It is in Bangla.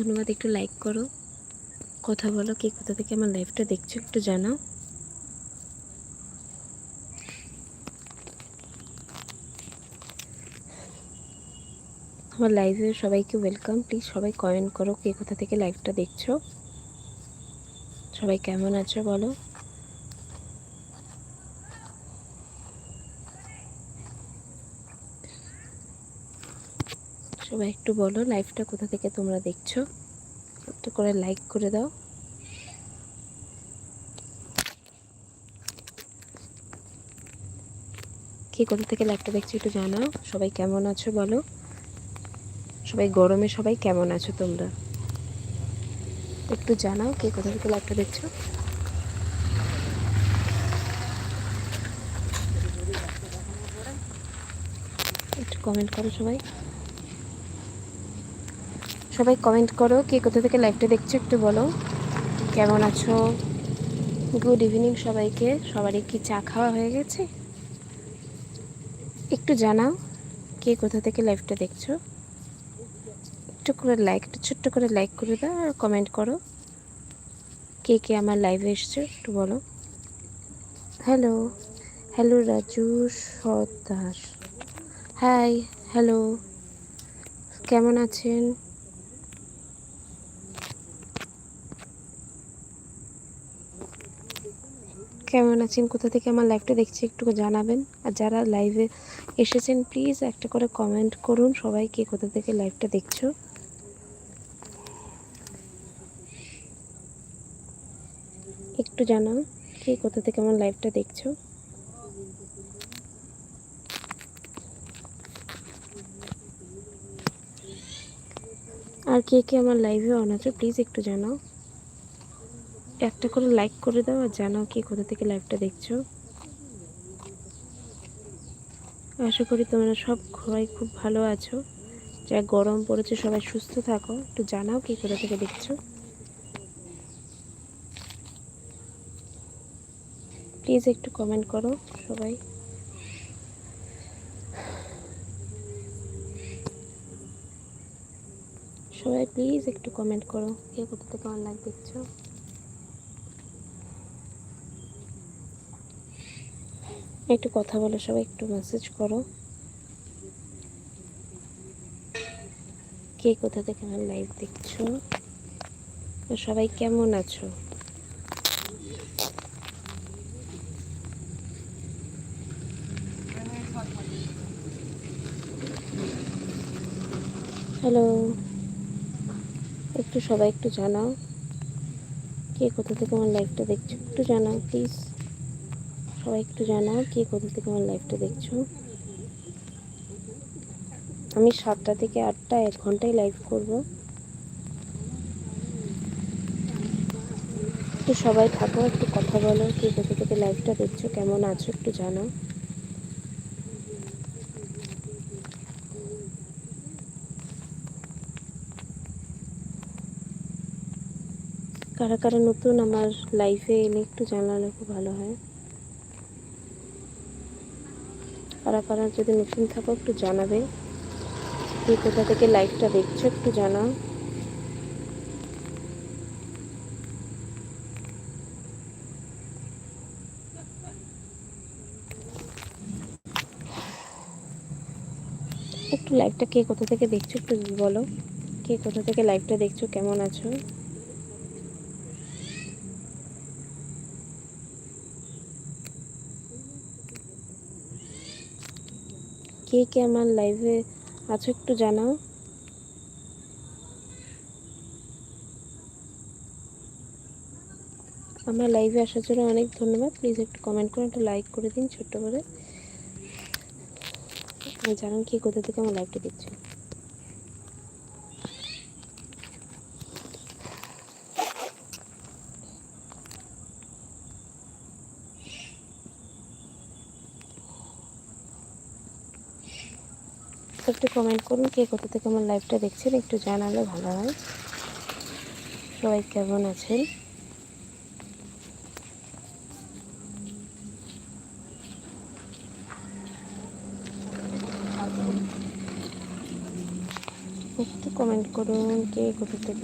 ধন্যবাদ, একটু লাইক করো। কথা বলো কে কোথা থেকে আমার লাইফটা দেখছ একটু জানাও। আমার লাইভে সবাইকে ওয়েলকাম প্লিজ সবাই কমেন্ট করো কে কোথা থেকে লাইভটা দেখছ। সবাই কেমন আছো বলো। সবাই একটু বলো লাইভটা কোথা থেকে তোমরা দেখছ? একটু করে লাইক করে দাও। কে কোথা থেকে লাইভটা দেখছ একটু জানাও। সবাই কেমন আছো বলো? সবাই গরমে সবাই কেমন আছো তোমরা? একটু জানাও কে কোথা থেকে লাইভটা দেখছ। একটু কমেন্ট করো সবাই। সবাই কমেন্ট করো। কে কোথা থেকে লাইভটা দেখছ একটু বলো। কেমন আছো? গুড ইভিনিং সবাইকে। সবারই কি চা খাওয়া হয়ে গেছে? একটু জানাও, কে কোথা থেকে লাইভটা দেখছ? একটু করে লাইক একটু ছোট্ট করে লাইক করে দাও আর কমেন্ট করো। কে কে আমার লাইভে এসছো একটু বলো। Hello hello Raju Sadas hi hello কেমন আছেন? কেমন আছেন? কোথা থেকে আমার লাইভটা দেখছি একটু জানাবেন। আর যারা লাইভে এসেছেন প্লিজ একটা করে কমেন্ট করুন সবাই কে কোথা থেকে লাইভটা দেখছ। একটু জানাও কে কোথা থেকে আমার লাইভটা দেখছ। আর কে কে আমার লাইভে অন আছে প্লিজ একটু জানাও। একটা করে লাইক করে দাও আর জানাও কি, কোথা থেকে লাইভটা দেখছ। আশা করি তোমরা সব সবাই খুব ভালো আছো। যা গরম পড়েছে, সবাই সুস্থ থাকো। একটু জানাও কি, কোথা থেকে দেখছ। প্লিজ একটু কমেন্ট করো সবাই। সবাই প্লিজ একটু কমেন্ট করো। কে কোথা থেকে লাইভ দেখছ। একটু কথা বলো সবাই, একটু মেসেজ করো। কে কোথা থেকে আমার লাইভ দেখছ? সবাই কেমন আছো? হ্যালো একটু সবাই একটু জানাও। কে কোথা থেকে আমার লাইভটা দেখছ একটু জানাও প্লিজ সবাই একটু জানাও কে কোথা থেকে আমার লাইভটা দেখছ? আমি সাতটা থেকে আটটা, এক ঘন্টায় লাইভ করব। একটু সবাই থাকো, একটু কথা বলো, কে কোথা থেকে লাইভটা দেখছ, কেমন আছো একটু জানাও। কারা কারা নতুন আমার লাইফে এলে একটু জানালে খুব ভালো হয়। কারা কারা যদি নতুন থাকো, একটু জানাবে। কে কোথা থেকে লাইভটা দেখছ, একটু জানাও। একটু লাইভটা কে কোথা থেকে দেখছ, একটু বলো। কে কোথা থেকে লাইভটা দেখছ, কেমন আছো? কে কে আমার লাইভে আছো একটু জানাও। আমার লাইভে আসার জন্য অনেক ধন্যবাদ। প্লিজ একটু কমেন্ট করে, একটা লাইক করে দিন ছোট্ট করে। জানান কি কোথা থেকে আমার লাইভটা দিচ্ছে একটু কমেন্ট করুন কে কোথা থেকে আমার লাইভটা দেখছেন, একটু জানালে ভালো হয়। সবাই কেমন আছেন? একটু কমেন্ট করুন কে কোথা থেকে